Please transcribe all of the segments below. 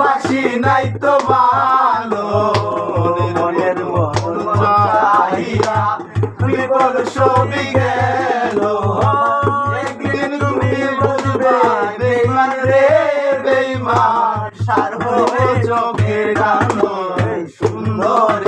বাসি নাই চাইয়া তুমি বল ছবি গেল। একদিন তুমি বুঝবে, বেইমান রে, বেইমান। সার হয়ে চোখের গান সুন্দরের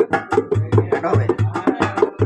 Yeah.